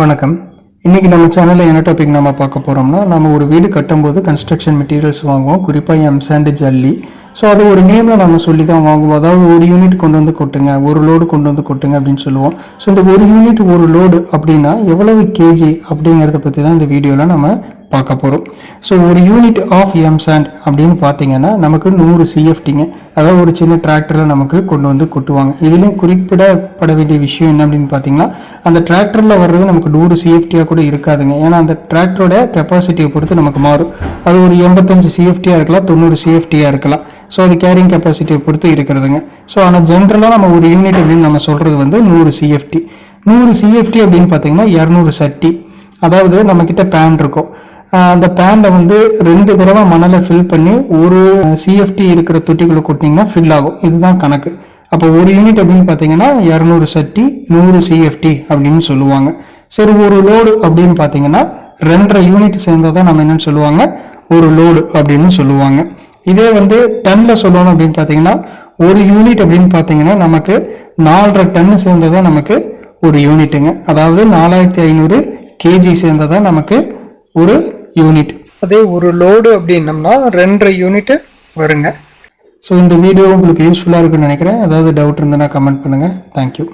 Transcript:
வணக்கம். இன்றைக்கி நம்ம சேனலில் என்ன டாபிக் நம்ம பார்க்க போகிறோம்னா நம்ம ஒரு வீடு கட்டும்போது கன்ஸ்ட்ரக்ஷன் மெட்டீரியல்ஸ் வாங்குவோம். குறிப்பாக எம் சாண்டு ஜல்லி. ஸோ அது ஒரு நேமில் நம்ம சொல்லி தான் வாங்குவோம். அதாவது ஒரு யூனிட் கொண்டு வந்து கொட்டுங்க ஒரு லோடு கொண்டு வந்து கொட்டுங்க அப்படின்னு சொல்லுவோம். ஸோ இந்த ஒரு யூனிட் ஒரு லோடு அப்படின்னா எவ்வளவு கேஜி அப்படிங்கிறத பற்றி தான் இந்த வீடியோவில் நம்ம பார்க்க போகிறோம் ஸோ ஒரு யூனிட் ஆஃப் எம் சாண்ட் அப்படின்னு பார்த்தீங்கன்னா நமக்கு நூறு சிஎஃப்டிங்க அதாவது ஒரு சின்ன டிராக்டரில் நமக்கு கொண்டு வந்து கொட்டுவாங்க. இதுலேயும் குறிப்பிடப்பட வேண்டிய விஷயம் என்ன அப்படின்னு பார்த்தீங்கன்னா அந்த டிராக்டரில் வர்றது நமக்கு நூறு சிஎஃப்டியாக கூட இருக்காதுங்க. ஏன்னா அந்த டிராக்டரோட கெப்பாசிட்டியை பொறுத்து நமக்கு மாறும். அது ஒரு எண்பத்தஞ்சு சிஎஃப்டியாக இருக்கலாம் தொண்ணூறு சிஎஃப்டியாக இருக்கலாம். ஸோ அது கேரிங் கெப்பாசிட்டியை பொறுத்து இருக்கிறதுங்க. ஸோ ஆனால் ஜென்ரலாக நம்ம ஒரு யூனிட் அப்படின்னு நம்ம சொல்கிறது வந்து நூறு சிஎஃப்டி நூறு சிஎஃப்டி அப்படின்னு பார்த்தீங்கன்னா இரநூறு சட்டி. அதாவது நம்மக்கிட்ட பேன் இருக்கும். அந்த பேண்டை வந்து ரெண்டு தடவை மணலை ஃபில் பண்ணி ஒரு சிஎஃப்டி இருக்கிற தொட்டிக்குள்ள கொட்டிங்கன்னா ஃபில் ஆகும். இதுதான் கணக்கு. அப்போ ஒரு யூனிட் அப்படின்னு பார்த்தீங்கன்னா இரநூறு சட்டி நூறு சிஎஃப்டி அப்படின்னு சொல்லுவாங்க. சரி ஒரு லோடு அப்படின்னு பார்த்தீங்கன்னா ரெண்டரை யூனிட் சேர்ந்ததை நம்ம என்னன்னு சொல்லுவாங்க? ஒரு லோடு அப்படின்னு சொல்லுவாங்க. இதே வந்து டன்ல சொல்லணும் அப்படின்னு பார்த்தீங்கன்னா ஒரு யூனிட் அப்படின்னு பார்த்தீங்கன்னா நமக்கு நாலரை டன்னு தான் நமக்கு ஒரு யூனிட்டுங்க அதாவது நாலாயிரத்தி ஐநூறு கேஜி சேர்ந்ததா நமக்கு ஒரு யூனிட் அதே ஒரு லோடு அப்படின்னம்னா ரெண்டரை யூனிட் வருங்க. ஸோ இந்த வீடியோ உங்களுக்கு யூஸ்ஃபுல்லாக இருக்குன்னு நினைக்கிறேன். ஏதாவது டவுட் இருந்ததுன்னா கமெண்ட் பண்ணுங்கள் தேங்க்யூ